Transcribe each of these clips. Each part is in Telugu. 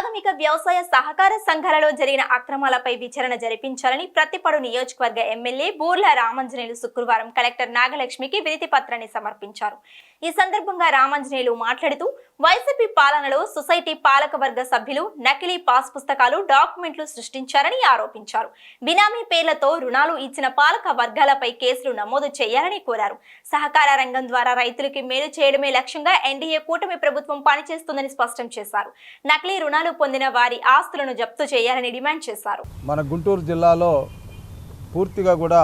ప్రాథమిక వ్యవసాయ సహకార సంఘాలలో జరిగిన అక్రమాలపై విచారణ జరిపించాలని ప్రతిపడు నియోజకవర్గ ఎమ్మెల్యే బూర్ల రామంజనేయులు శుక్రవారం కలెక్టర్ నాగలక్ష్మికి వినతి పత్రాన్ని సమర్పించారు. ఈ సందర్భంగా రామంజనేయులు మాట్లాడుతూ వైసీపీ పాలనలో సొసైటీ పాలకవర్గ సభ్యులు నకిలీ పాస్ పుస్తకాలు డాక్యుమెంట్లు సృష్టించారని ఆరోపించారు. బినామీ పేర్లతో రుణాలు ఇచ్చిన పాలక వర్గాలపై కేసులు నమోదు చేయాలని కోరారు. సహకార రంగం ద్వారా రైతులకి మేలు చేయడమే లక్ష్యంగా ఎన్డీఏ కూటమి ప్రభుత్వం పనిచేస్తుందని స్పష్టం చేశారు. నకిలీ రుణాలు పొందిన వారి ఆస్తులను జప్తు చేయాలని డిమాండ్ చేశారు. మన గుంటూరు జిల్లాలో పూర్తిగా కూడా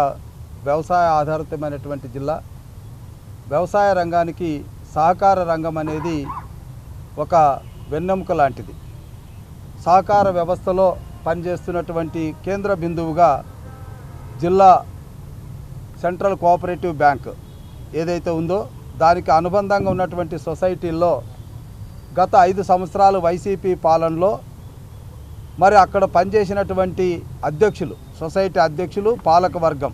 వ్యవసాయ ఆధారితమైనటువంటి జిల్లా. వ్యవసాయ రంగానికి సహకార రంగం అనేది ఒక వెన్నెముక లాంటిది. సహకార వ్యవస్థలో పనిచేస్తున్నటువంటి కేంద్ర బిందువుగా జిల్లా సెంట్రల్ కోఆపరేటివ్ బ్యాంక్ ఏదైతే ఉందో దానికి అనుబంధంగా ఉన్నటువంటి సొసైటీల్లో గత ఐదు సంవత్సరాలు వైసీపీ పాలనలో మరి అక్కడ పనిచేసినటువంటి అధ్యక్షులు సొసైటీ అధ్యక్షులు పాలక వర్గం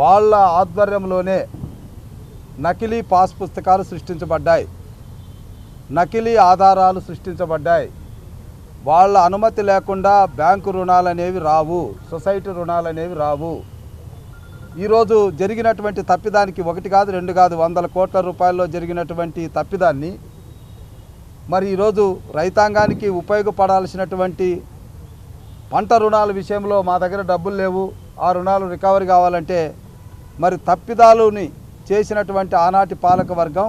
వాళ్ళ ఆధ్వర్యంలోనే నకిలీ పాస్ పుస్తకాలు సృష్టించబడ్డాయి. నకిలీ ఆధారాలు సృష్టించబడ్డాయి. వాళ్ళ అనుమతి లేకుండా బ్యాంకు రుణాలు అనేవి రావు సొసైటీ రుణాలు అనేవి రావు. ఈరోజు జరిగినటువంటి తప్పిదానికి ఒకటి కాదు రెండు కాదు వందల కోట్ల రూపాయల్లో జరిగినటువంటి తప్పిదాన్ని మరి ఈరోజు రైతాంగానికి ఉపయోగపడాల్సినటువంటి పంట రుణాల విషయంలో మా దగ్గర డబ్బులు లేవు. ఆ రుణాలు రికవరీ కావాలంటే మరి తప్పిదాలుని చేసినటువంటి ఆనాటి పాలక వర్గం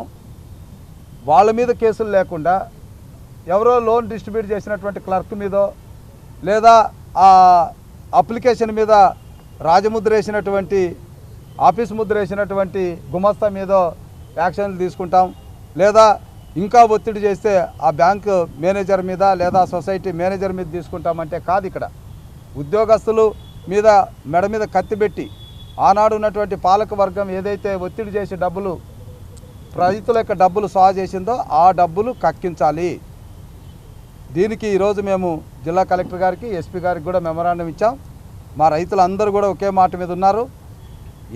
వాళ్ళ మీద కేసులు లేకుండా ఎవరో లోన్ డిస్ట్రిబ్యూట్ చేసినటువంటి క్లర్క్ మీదో లేదా ఆ అప్లికేషన్ మీద రాజముద్ర వేసినటువంటి ఆఫీస్ ముద్ర వేసినటువంటి గుమస్తా మీదో యాక్షన్లు తీసుకుంటాం. లేదా ఇంకా ఒత్తిడి చేస్తే ఆ బ్యాంకు మేనేజర్ మీద లేదా సొసైటీ మేనేజర్ మీద తీసుకుంటామంటే కాదు ఇక్కడ. ఉద్యోగస్తులు మీద మెడ మీద కత్తి పెట్టి ఆనాడు ఉన్నటువంటి పాలక వర్గం ఏదైతే ఒత్తిడి చేసి డబ్బులు రైతుల యొక్క డబ్బులు సా చేసిందో ఆ డబ్బులు కక్కించాలి. దీనికి ఈరోజు మేము జిల్లా కలెక్టర్ గారికి ఎస్పీ గారికి కూడా మెమరాండం ఇచ్చాం. మా రైతులందరూ కూడా ఒకే మాట మీద ఉన్నారు.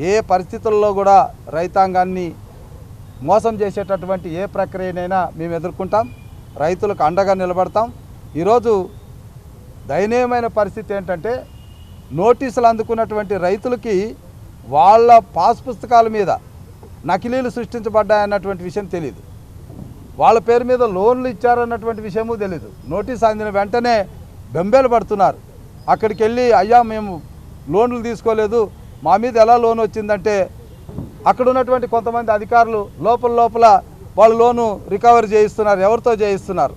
ఏ పరిస్థితుల్లో కూడా రైతాంగాన్ని మోసం చేసేటటువంటి ఏ ప్రక్రియనైనా మేము ఎదుర్కొంటాం రైతులకు అండగా నిలబడతాం. ఈరోజు దయనీయమైన పరిస్థితి ఏంటంటే నోటీసులు అందుకున్నటువంటి రైతులకి వాళ్ళ పాస్ పుస్తకాల మీద నకిలీలు సృష్టించబడ్డాయన్నటువంటి విషయం తెలియదు వాళ్ళ పేరు మీద లోన్లు ఇచ్చారన్నటువంటి విషయము తెలీదు. నోటీస్ అందిన వెంటనే బెంబేలు పడుతున్నారు. అక్కడికి వెళ్ళి అయ్యా మేము లోన్లు తీసుకోలేదు. మా మీద ఎలా లోన్ వచ్చిందంటే అక్కడ ఉన్నటువంటి కొంతమంది అధికారులు లోపల లోపల వాళ్ళు లోను రికవరీ చేయిస్తున్నారు ఎవరితో చేయిస్తున్నారు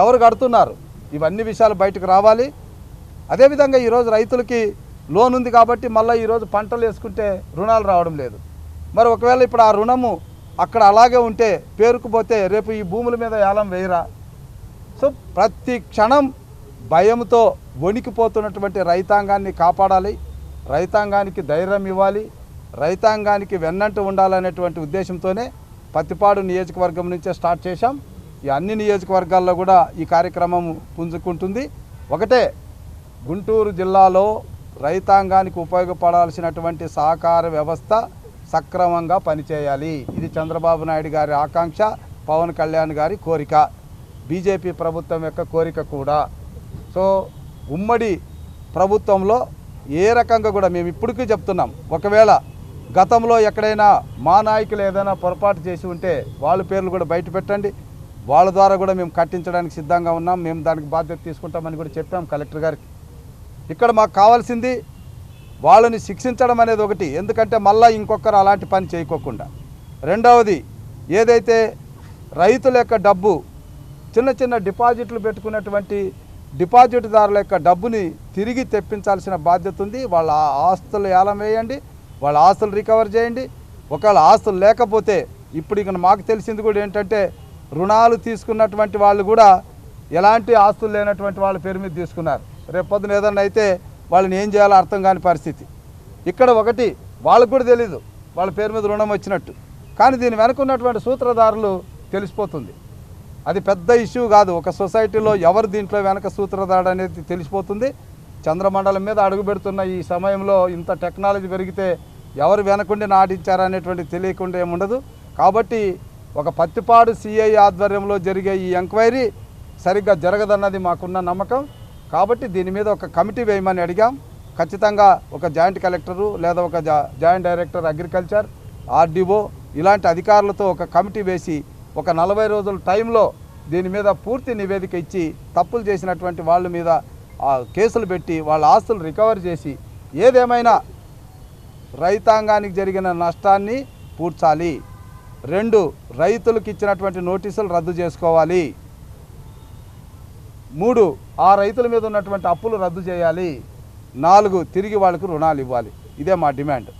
ఎవరు కడుతున్నారు ఇవన్నీ విషయాలు బయటకు రావాలి. అదేవిధంగా ఈరోజు రైతులకి లోన్ ఉంది కాబట్టి మళ్ళీ ఈరోజు పంటలు వేసుకుంటే రుణాలు రావడం లేదు. మరి ఒకవేళ ఇప్పుడు ఆ రుణము అక్కడ అలాగే ఉంటే పేరుకుపోతే రేపు ఈ భూముల మీద ఏలం వేయరా? సో ప్రతి క్షణం భయంతో వణికిపోతున్నటువంటి రైతాంగాన్ని కాపాడాలి. రైతాంగానికి ధైర్యం ఇవ్వాలి. రైతాంగానికి వెన్నంటూ ఉండాలనేటువంటి ఉద్దేశంతోనే పత్తిపాడు నియోజకవర్గం నుంచే స్టార్ట్ చేశాం. ఈ అన్ని నియోజకవర్గాల్లో కూడా ఈ కార్యక్రమం పుంజుకుంటుంది. ఒకటే గుంటూరు జిల్లాలో రైతాంగానికి ఉపయోగపడాల్సినటువంటి సహకార వ్యవస్థ సక్రమంగా పనిచేయాలి. ఇది చంద్రబాబు నాయుడు గారి ఆకాంక్ష పవన్ కళ్యాణ్ గారి కోరిక. బీజేపీ ప్రభుత్వం యొక్క కోరిక కూడా. సో ఉమ్మడి ప్రభుత్వంలో ఏ రకంగా కూడా మేము ఇప్పటికీ చెప్తున్నాం. ఒకవేళ గతంలో ఎక్కడైనా మా నాయకులు ఏదైనా పొరపాటు చేసి ఉంటే వాళ్ళ పేర్లు కూడా బయట పెట్టండి. వాళ్ళ ద్వారా కూడా మేము కట్టించడానికి సిద్ధంగా ఉన్నాం. మేము దానికి బాధ్యత తీసుకుంటామని కూడా చెప్పాం కలెక్టర్ గారికి. ఇక్కడ మాకు కావాల్సింది వాళ్ళని శిక్షించడం అనేది ఒకటి. ఎందుకంటే మళ్ళీ ఇంకొకరు అలాంటి పని చేయకోకుండా. రెండవది ఏదైతే రైతుల యొక్క డబ్బు చిన్న చిన్న డిపాజిట్లు పెట్టుకున్నటువంటి డిపాజిట్దారుల యొక్క డబ్బుని తిరిగి తెప్పించాల్సిన బాధ్యత ఉంది. వాళ్ళ ఆస్తులు ఏలం వేయండి. వాళ్ళ ఆస్తులు రికవర్ చేయండి. ఒకవేళ ఆస్తులు లేకపోతే ఇప్పుడు ఇక మాకు తెలిసింది కూడా ఏంటంటే రుణాలు తీసుకున్నటువంటి వాళ్ళు కూడా ఎలాంటి ఆస్తులు లేనటువంటి వాళ్ళ పేరు మీద తీసుకున్నారు. రేపు పొద్దున ఏదన్నా అయితే వాళ్ళని ఏం చేయాలో అర్థం కాని పరిస్థితి. ఇక్కడ ఒకటి వాళ్ళకు కూడా తెలీదు. వాళ్ళ పేరు మీద రుణం వచ్చినట్టు. కానీ దీని వెనక ఉన్నటువంటి సూత్రధారులు తెలిసిపోతుంది. అది పెద్ద ఇష్యూ కాదు. ఒక సొసైటీలో ఎవరు దీంట్లో వెనక సూత్రధారుడు అనేది తెలిసిపోతుంది. చంద్రమండలం మీద అడుగు పెడుతున్న ఈ సమయంలో ఇంత టెక్నాలజీ పెరిగితే ఎవరు వెనకుండి నాటించారనేటువంటి తెలియకుండా ఏముండదు. కాబట్టి ఒక పత్తిపాడు సిఐ ఆధ్వర్యంలో జరిగే ఈ ఎంక్వైరీ సరిగ్గా జరగదన్నది మాకున్న నమ్మకం. కాబట్టి దీని మీద ఒక కమిటీ వేయమని అడిగాం. ఖచ్చితంగా ఒక జాయింట్ కలెక్టరు లేదా ఒక జాయింట్ డైరెక్టర్ అగ్రికల్చర్ ఆర్డీఓ ఇలాంటి అధికారులతో ఒక కమిటీ వేసి ఒక నలభై రోజుల టైంలో దీని మీద పూర్తి నివేదిక ఇచ్చి తప్పులు చేసినటువంటి వాళ్ళ మీద కేసులు పెట్టి వాళ్ళ ఆస్తులు రికవర్ చేసి ఏదేమైనా రైతాంగానికి జరిగిన నష్టాన్ని పూడ్చాలి. రెండు రైతులకు ఇచ్చినటువంటి నోటీసులు రద్దు చేసుకోవాలి. మూడు ఆ రైతుల మీద ఉన్నటువంటి అప్పులు రద్దు చేయాలి. నాలుగు తిరిగి వాళ్ళకు రుణాలు ఇవ్వాలి. ఇదే మా డిమాండ్.